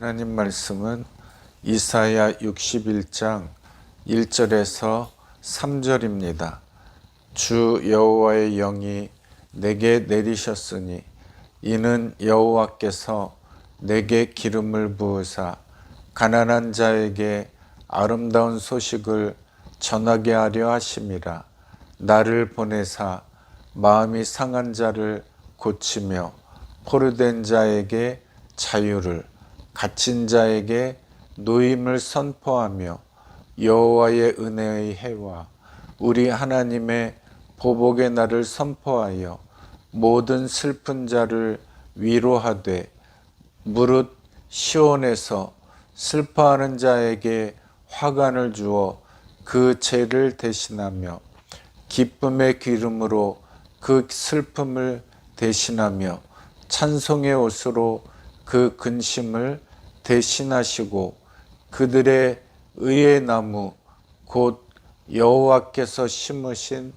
하나님 말씀은 이사야 61장 1절에서 3절입니다. 주 여호와의 영이 내게 내리셨으니 이는 여호와께서 내게 기름을 부으사 가난한 자에게 아름다운 소식을 전하게 하려 하심이라 나를 보내사 마음이 상한 자를 고치며 포르된 자에게 자유를 갇힌 자에게 노임을 선포하며 여호와의 은혜의 해와 우리 하나님의 보복의 날을 선포하여 모든 슬픈 자를 위로하되 무릇 시온에서 슬퍼하는 자에게 화관을 주어 그 죄를 대신하며 기쁨의 기름으로 그 슬픔을 대신하며 찬송의 옷으로 그 근심을 대신하시고 그들의 의의 나무 곧 여호와께서 심으신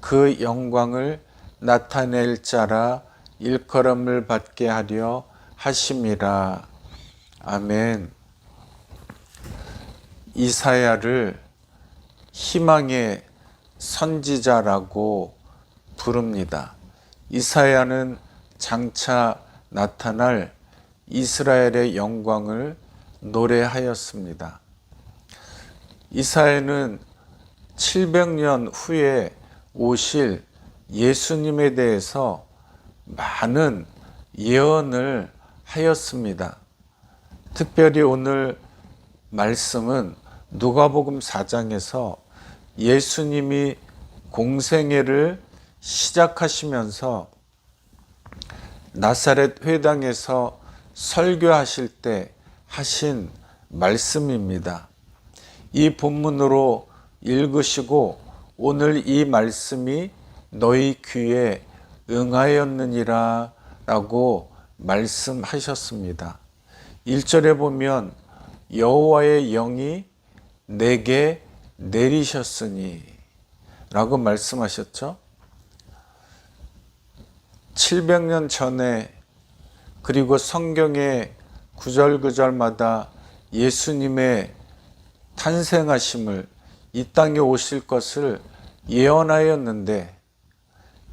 그 영광을 나타낼 자라 일컬음을 받게 하려 하심이라. 아멘. 이사야를 희망의 선지자라고 부릅니다. 이사야는 장차 나타날 이스라엘의 영광을 노래하였습니다. 이사야는 700년 후에 오실 예수님에 대해서 많은 예언을 하였습니다. 특별히 오늘 말씀은 누가복음 4장에서 예수님이 공생애를 시작하시면서 나사렛 회당에서 설교하실 때 하신 말씀입니다. 이 본문으로 읽으시고 오늘 이 말씀이 너희 귀에 응하였느니라 라고 말씀하셨습니다. 1절에 보면 여호와의 영이 내게 내리셨으니 라고 말씀하셨죠. 700년 전에 그리고 성경의 구절구절마다 예수님의 탄생하심을 이 땅에 오실 것을 예언하였는데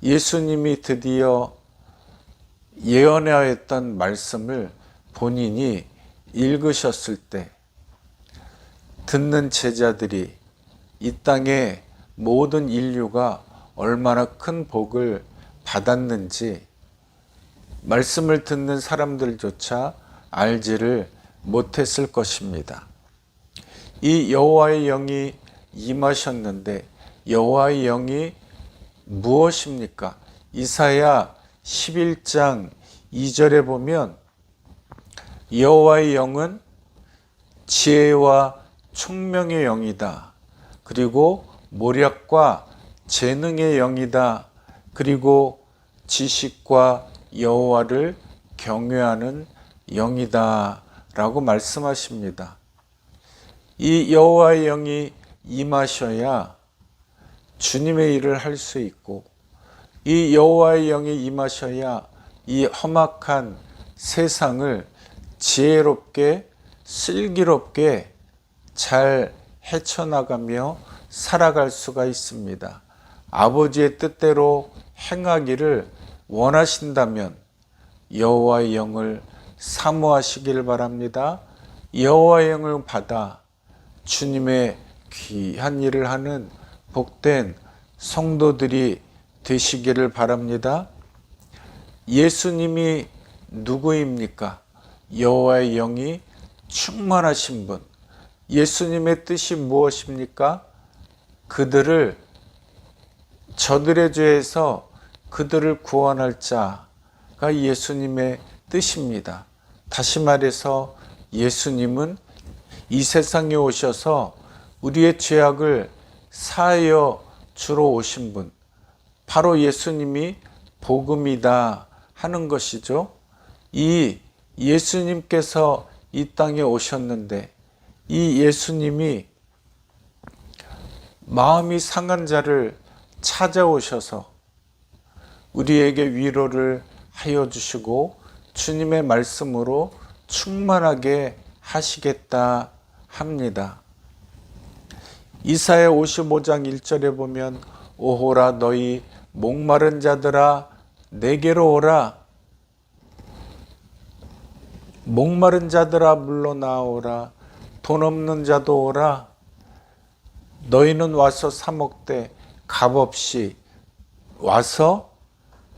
예수님이 드디어 예언하였던 말씀을 본인이 읽으셨을 때 듣는 제자들이 이 땅의 모든 인류가 얼마나 큰 복을 받았는지 말씀을 듣는 사람들조차 알지를 못했을 것입니다. 이 여호와의 영이 임하셨는데 여호와의 영이 무엇입니까? 이사야 11장 2절에 보면 여호와의 영은 지혜와 총명의 영이다. 그리고 모략과 재능의 영이다. 그리고 지식과 여호와를 경외하는 영이다라고 말씀하십니다. 이 여호와의 영이 임하셔야 주님의 일을 할 수 있고 이 여호와의 영이 임하셔야 이 험악한 세상을 지혜롭게 슬기롭게 잘 헤쳐나가며 살아갈 수가 있습니다. 아버지의 뜻대로 행하기를 원하신다면 여호와의 영을 사모하시길 바랍니다. 여호와의 영을 받아 주님의 귀한 일을 하는 복된 성도들이 되시기를 바랍니다. 예수님이 누구입니까? 여호와의 영이 충만하신 분. 예수님의 뜻이 무엇입니까? 그들을 저들의 죄에서 그들을 구원할 자가 예수님의 뜻입니다. 다시 말해서 예수님은 이 세상에 오셔서 우리의 죄악을 사하여 주러 오신 분, 바로 예수님이 복음이다 하는 것이죠. 이 예수님께서 이 땅에 오셨는데 이 예수님이 마음이 상한 자를 찾아오셔서 우리에게 위로를 하여 주시고 주님의 말씀으로 충만하게 하시겠다 합니다. 이사야 55장 1절에 보면 오호라 너희 목마른 자들아 내게로 오라. 목마른 자들아 물러나오라. 돈 없는 자도 오라. 너희는 와서 사 먹되 값 없이 와서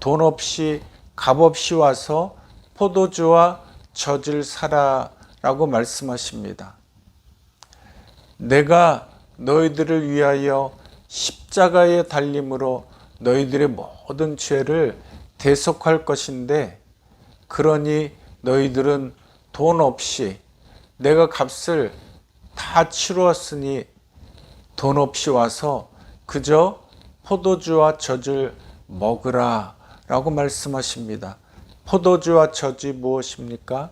돈 없이 값 없이 와서 포도주와 젖을 사라라고 말씀하십니다. 내가 너희들을 위하여 십자가의 달림으로 너희들의 모든 죄를 대속할 것인데 그러니 너희들은 돈 없이 내가 값을 다 치루었으니 돈 없이 와서 그저 포도주와 젖을 먹으라 라고 말씀하십니다. 포도주와 젖이 무엇입니까?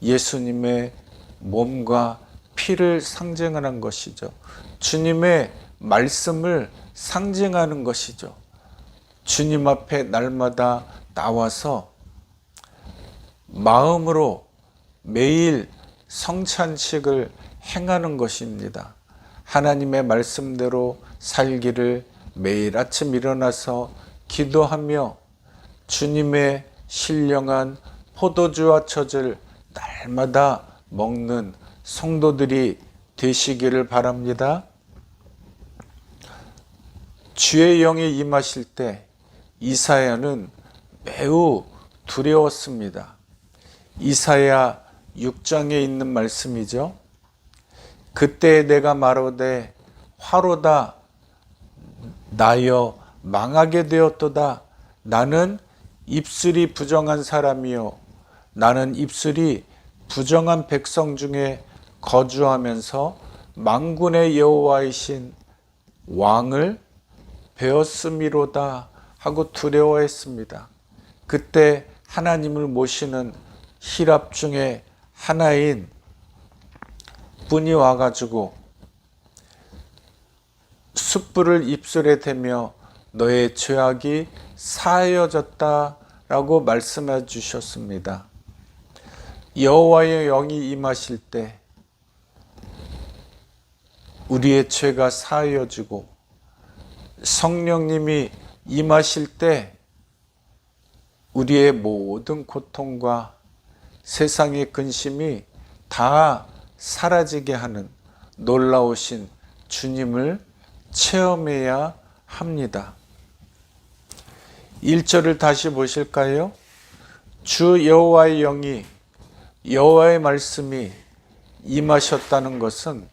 예수님의 몸과 피를 상징하는 것이죠. 주님의 말씀을 상징하는 것이죠. 주님 앞에 날마다 나와서 마음으로 매일 성찬식을 행하는 것입니다. 하나님의 말씀대로 살기를 매일 아침 일어나서 기도하며 주님의 신령한 포도주와 젖을 날마다 먹는 성도들이 되시기를 바랍니다. 주의 영이 임하실 때 이사야는 매우 두려웠습니다. 이사야 6장에 있는 말씀이죠. 그때 내가 말하되 화로다 나여 망하게 되었도다 나는 입술이 부정한 사람이요 나는 입술이 부정한 백성 중에 거주하면서 망군의 여호와이신 왕을 배웠음이로다 하고 두려워했습니다. 그때 하나님을 모시는 히랍 중에 하나인 분이 와가지고 숯불을 입술에 대며 너의 죄악이 사하여졌다라고 말씀해 주셨습니다. 여호와의 영이 임하실 때 우리의 죄가 사하여지고 성령님이 임하실 때 우리의 모든 고통과 세상의 근심이 다 사라지게 하는 놀라우신 주님을 체험해야 합니다. 1절을 다시 보실까요? 주 여호와의 영이 여호와의 말씀이 임하셨다는 것은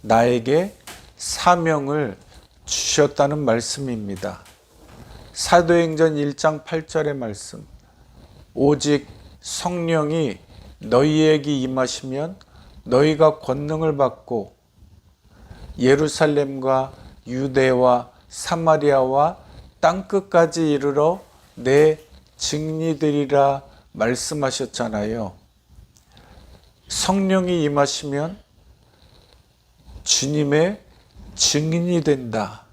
나에게 사명을 주셨다는 말씀입니다. 사도행전 1장 8절의 말씀. 오직 성령이 너희에게 임하시면 너희가 권능을 받고 예루살렘과 유대와 사마리아와 땅 끝까지 이르러 내 증리들이라 말씀하셨잖아요. 성령이 임하시면 주님의 증인이 된다.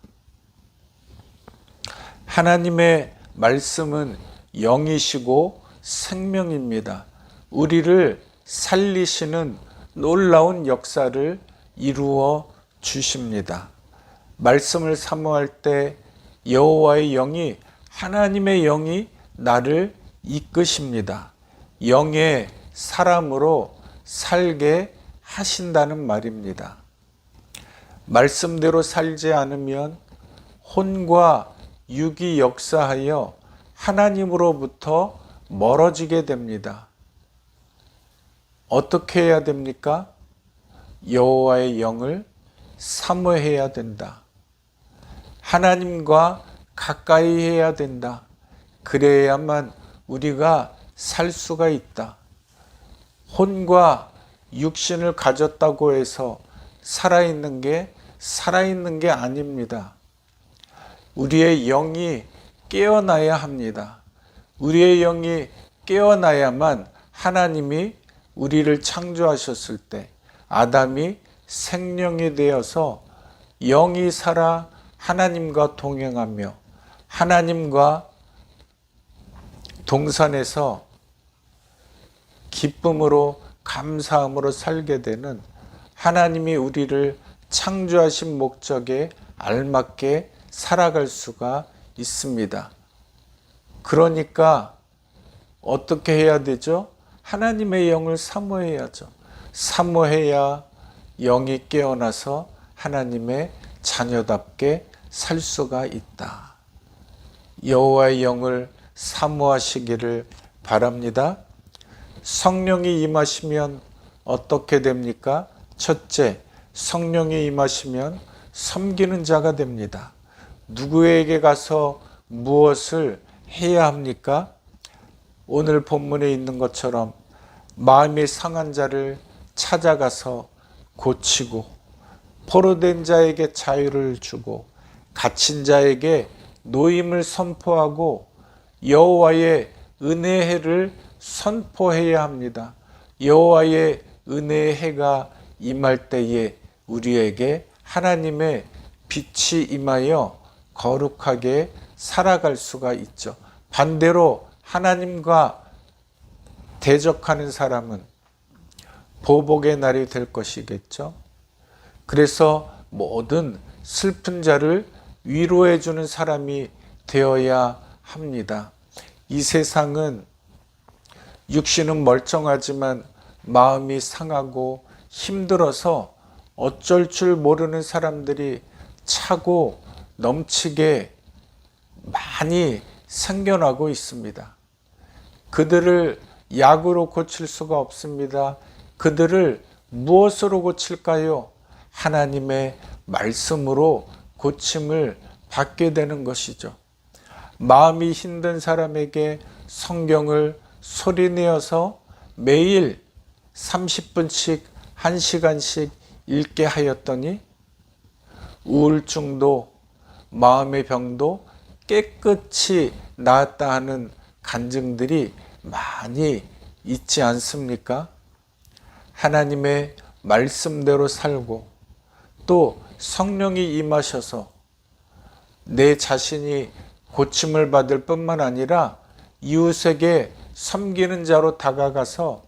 하나님의 말씀은 영이시고 생명입니다. 우리를 살리시는 놀라운 역사를 이루어 주십니다. 말씀을 사모할 때 여호와의 영이 하나님의 영이 나를 이끄십니다. 영의 사람으로 살게 하신다는 말입니다. 말씀대로 살지 않으면 혼과 육이 역사하여 하나님으로부터 멀어지게 됩니다. 어떻게 해야 됩니까? 여호와의 영을 사모해야 된다. 하나님과 가까이 해야 된다. 그래야만 우리가 살 수가 있다. 혼과 육신을 가졌다고 해서 살아있는 게 살아있는 게 아닙니다. 우리의 영이 깨어나야 합니다. 우리의 영이 깨어나야만 하나님이 우리를 창조하셨을 때 아담이 생명이 되어서 영이 살아 하나님과 동행하며 하나님과 동산에서 기쁨으로 감사함으로 살게 되는 하나님이 우리를 창조하신 목적에 알맞게 살아갈 수가 있습니다. 그러니까 어떻게 해야 되죠? 하나님의 영을 사모해야죠. 사모해야 영이 깨어나서 하나님의 자녀답게 살 수가 있다. 여호와의 영을 사모하시기를 바랍니다. 성령이 임하시면 어떻게 됩니까? 첫째, 성령이 임하시면 섬기는 자가 됩니다. 누구에게 가서 무엇을 해야 합니까? 오늘 본문에 있는 것처럼 마음이 상한 자를 찾아가서 고치고 포로된 자에게 자유를 주고 갇힌 자에게 노임을 선포하고 여호와의 은혜의 해를 선포해야 합니다. 여호와의 은혜의 해가 임할 때에 우리에게 하나님의 빛이 임하여 거룩하게 살아갈 수가 있죠. 반대로 하나님과 대적하는 사람은 보복의 날이 될 것이겠죠. 그래서 모든 슬픈 자를 위로해 주는 사람이 되어야 합니다. 이 세상은 육신은 멀쩡하지만 마음이 상하고 힘들어서 어쩔 줄 모르는 사람들이 차고 넘치게 많이 생겨나고 있습니다. 그들을 약으로 고칠 수가 없습니다. 그들을 무엇으로 고칠까요? 하나님의 말씀으로 고침을 받게 되는 것이죠. 마음이 힘든 사람에게 성경을 소리내어서 매일 30분씩 1시간씩 읽게 하였더니 우울증도 마음의 병도 깨끗이 나았다 하는 간증들이 많이 있지 않습니까? 하나님의 말씀대로 살고 또 성령이 임하셔서 내 자신이 고침을 받을 뿐만 아니라 이웃에게 섬기는 자로 다가가서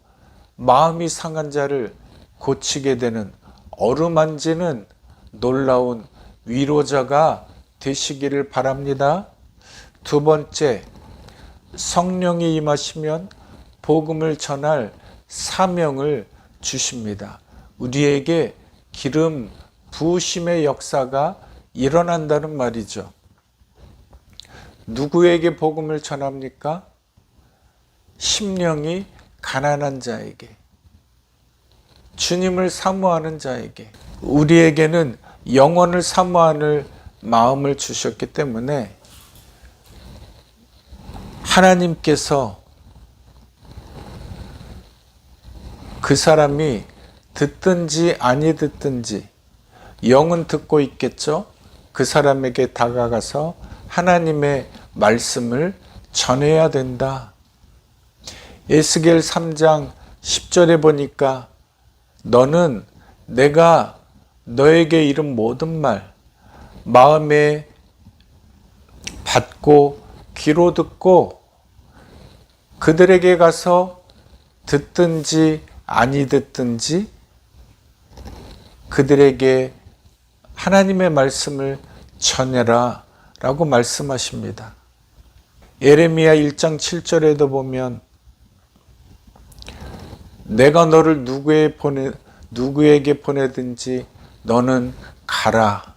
마음이 상한 자를 고치게 되는 어루만지는 놀라운 위로자가 되시기를 바랍니다. 두 번째, 성령이 임하시면 복음을 전할 사명을 주십니다. 우리에게 기름 부으심의 역사가 일어난다는 말이죠. 누구에게 복음을 전합니까? 심령이 가난한 자에게, 주님을 사모하는 자에게, 우리에게는 영원을 사모하는 마음을 주셨기 때문에 하나님께서 그 사람이 듣든지 아니 듣든지 영은 듣고 있겠죠. 그 사람에게 다가가서 하나님의 말씀을 전해야 된다. 에스겔 3장 10절에 보니까 너는 내가 너에게 이른 모든 말 마음에 받고 귀로 듣고 그들에게 가서 듣든지 아니 듣든지 그들에게 하나님의 말씀을 전해라 라고 말씀하십니다. 예레미야 1장 7절에도 보면 내가 너를 누구에 보내, 누구에게 보내든지 너는 가라.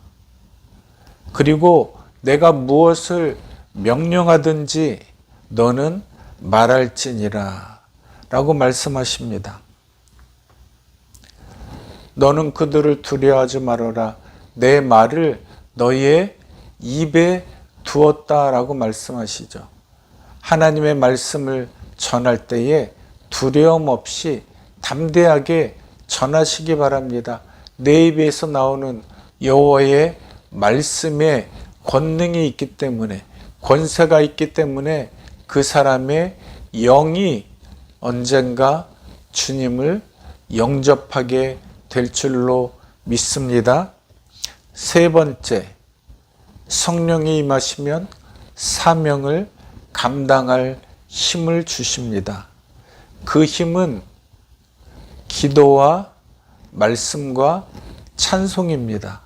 그리고 내가 무엇을 명령하든지 너는 말할지니라. 라고 말씀하십니다. 너는 그들을 두려워하지 말아라. 내 말을 너의 입에 두었다라고 말씀하시죠. 하나님의 말씀을 전할 때에 두려움 없이 담대하게 전하시기 바랍니다. 내 입에서 나오는 여호와의 말씀에 권능이 있기 때문에 권세가 있기 때문에 그 사람의 영이 언젠가 주님을 영접하게 될 줄로 믿습니다. 세 번째, 성령이 임하시면 사명을 감당할 힘을 주십니다. 그 힘은 기도와 말씀과 찬송입니다.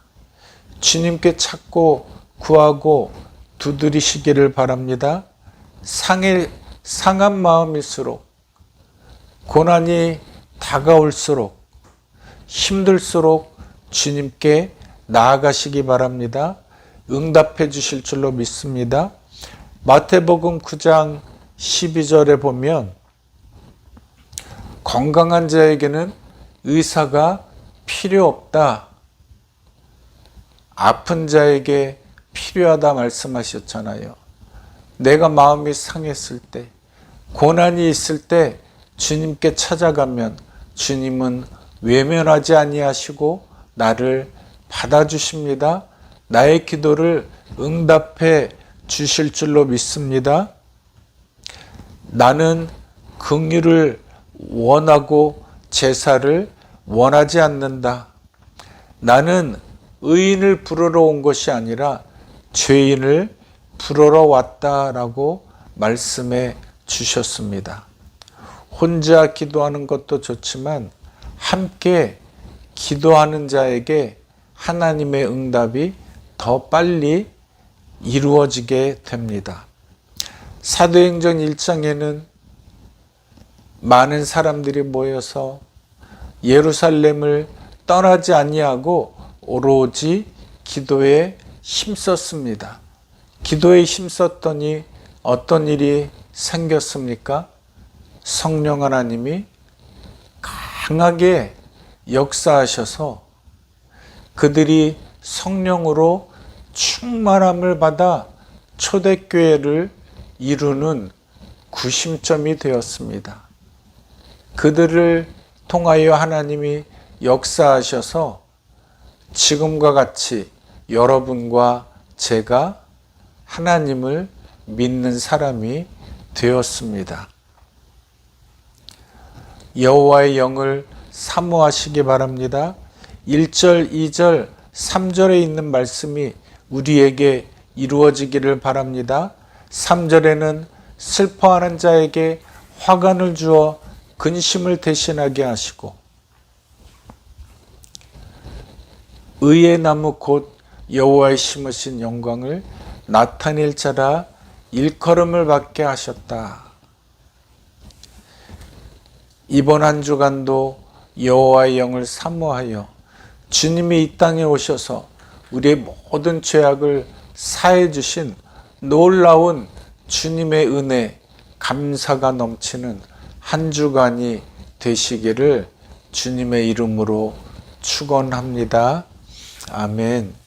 주님께 찾고 구하고 두드리시기를 바랍니다. 상해, 상한 마음일수록 고난이 다가올수록 힘들수록 주님께 나아가시기 바랍니다. 응답해 주실 줄로 믿습니다. 마태복음 9장 12절에 보면 건강한 자에게는 의사가 필요 없다. 아픈 자에게 필요하다 말씀하셨잖아요. 내가 마음이 상했을 때, 고난이 있을 때 주님께 찾아가면 주님은 외면하지 아니하시고 나를 받아주십니다. 나의 기도를 응답해 주실 줄로 믿습니다. 나는 긍휼을 원하고 제사를 원하지 않는다. 나는 의인을 부르러 온 것이 아니라 죄인을 부르러 왔다라고 말씀해 주셨습니다. 혼자 기도하는 것도 좋지만 함께 기도하는 자에게 하나님의 응답이 더 빨리 이루어지게 됩니다. 사도행전 1장에는 많은 사람들이 모여서 예루살렘을 떠나지 아니하고 오로지 기도에 힘썼습니다. 기도에 힘썼더니 어떤 일이 생겼습니까? 성령 하나님이 강하게 역사하셔서 그들이 성령으로 충만함을 받아 초대교회를 이루는 구심점이 되었습니다. 그들을 통하여 하나님이 역사하셔서 지금과 같이 여러분과 제가 하나님을 믿는 사람이 되었습니다. 여호와의 영을 사모하시기 바랍니다. 1절, 2절, 3절에 있는 말씀이 우리에게 이루어지기를 바랍니다. 3절에는 슬퍼하는 자에게 화관을 주어 근심을 대신하게 하시고 의의 나무 곧 여호와의 심으신 영광을 나타낼 자라 일컬음을 받게 하셨다. 이번 한 주간도 여호와의 영을 사모하여 주님이 이 땅에 오셔서 우리의 모든 죄악을 사해 주신 놀라운 주님의 은혜, 감사가 넘치는 한 주간이 되시기를 주님의 이름으로 축원합니다. 아멘.